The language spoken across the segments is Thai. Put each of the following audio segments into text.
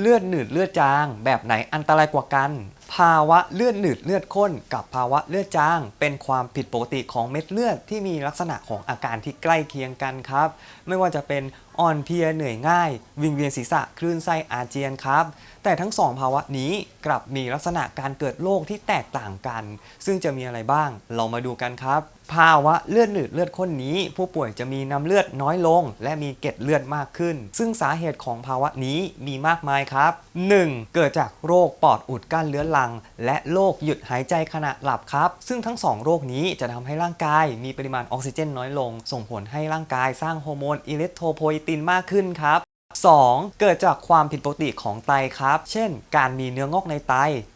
เลือดหนืดเลือดจางแบบไหนอันตรายกว่ากัน ภาวะเลือดหนืดเลือดข้น กับภาวะเลือดจาง เป็นความผิดปกติของเม็ดเลือดที่มีลักษณะของอาการที่ใกล้เคียงกันครับ ไม่ว่าจะเป็นอ่อนเพลียเหนื่อยง่าย วิงเวียนศีรษะคลื่นไส้อาเจียนครับ แต่ทั้งสองภาวะนี้กลับมีลักษณะการเกิดโรคที่แตกต่างกัน ซึ่งจะมีอะไรบ้างเรามาดูกันครับ ภาวะเลือดหนืดเลือดข้นนี้ ผู้ป่วยจะมีน้ำเลือดน้อยลง และมีเกล็ดเลือดมากขึ้น ซึ่งสาเหตุของภาวะนี้มีมากมายครับ 1. เกิดจากโรคปอดอุดกั้นเรื้อรังและโรคหยุดหายใจขณะหลับครับ ซึ่งทั้งสองโรคนี้จะทำให้ร่างกาย มีปริมาณออกซิเจนน้อยลง ส่งผลให้ร่างกายสร้างฮอร์โมนอิเล็กโทรโพเอตินมากขึ้นครับ 2. เกิดจากความผิดปกติของไตครับ เช่น การมีเนื้องอกในไต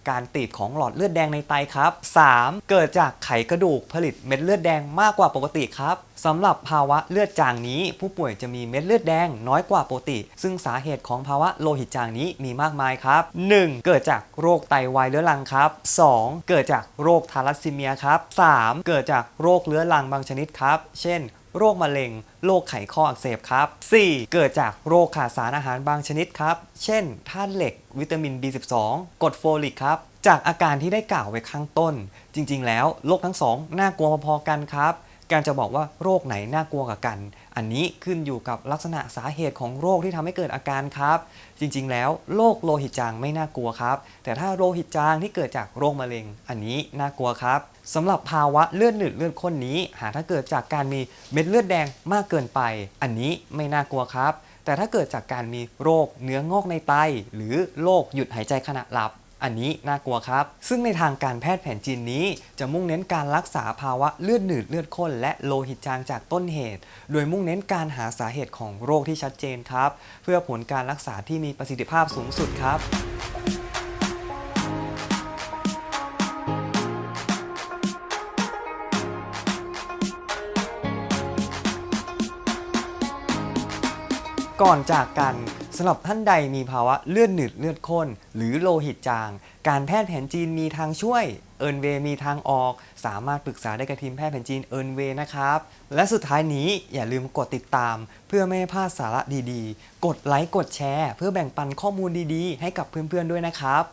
การตีบของหลอดเลือดแดงในไตครับ 3. เกิดจากไขกระดูกผลิตเม็ดเลือดแดงมากกว่าปกติครับสำหรับภาวะเลือดจางนี้ ผู้ป่วยจะมีเม็ดเลือดแดงน้อยกว่าปกติ ซึ่งสาเหตุของภาวะโลหิตจางนี้มีมากมายครับ 1. เกิดจากโรคไตวายเรื้อรังครับ 2. เกิดจากโรคทาลัสซีเมียครับ 3. เกิดจากโรคเรื้อรังบางชนิดครับ เช่น โรคมะเร็ง โรคไขข้ออักเสบครับ 4. เกิดจากโรคขาดสารอาหารบางชนิดครับ เช่นธาตุเหล็ก วิตามิน B12 กรดโฟลิกครับ จากอาการที่ได้กล่าวไว้ข้างต้น จริง ๆ แล้วโรคทั้งสองน่ากลัวพอๆกันครับ การจะบอกว่าโรคไหนน่ากลัวกว่ากัน อันนี้ขึ้นอยู่กับลักษณะสาเหตุของโรคที่ทำให้เกิดอาการครับ จริงๆ แล้วโรคโลหิตจางไม่น่ากลัวครับ แต่ถ้าโลหิตจางที่เกิดจากโรคมะเร็ง อันนี้น่ากลัวครับสำหรับภาวะเลือดหนืดเลือดข้นนี้ หากถ้าเกิดจากการมีเม็ดเลือดแดงมากเกินไป อันนี้ไม่น่ากลัวครับ แต่ถ้าเกิดจากการมีโรคเนื้องอกในไต หรือโรคหยุดหายใจขณะหลับ อันนี้น่ากลัวครับ ซึ่งในทางการแพทย์แผนจีนนี้ จะมุ่งเน้นการรักษาภาวะเลือดหนืดเลือดข้นและโลหิตจางจากต้นเหตุ โดยมุ่งเน้นการหาสาเหตุของโรคที่ชัดเจนครับ เพื่อผลการรักษาที่มีประสิทธิภาพสูงสุดครับก่อนจากกัน สำหรับท่านใดมีภาวะเลือดหนืดเลือดข้น หรือโลหิตจาง การแพทย์แผนจีนมีทางช่วยเอินเวมีทางออก สามารถปรึกษาได้กับทีมแพทย์แผนจีนเอินเวนะครับ และสุดท้ายนี้อย่าลืมกดติดตาม เพื่อไม่ให้พลาดสาระดีๆ กดไลค์กดแชร์ เพื่อแบ่งปันข้อมูลดีๆ ให้กับเพื่อนๆด้วยนะครับ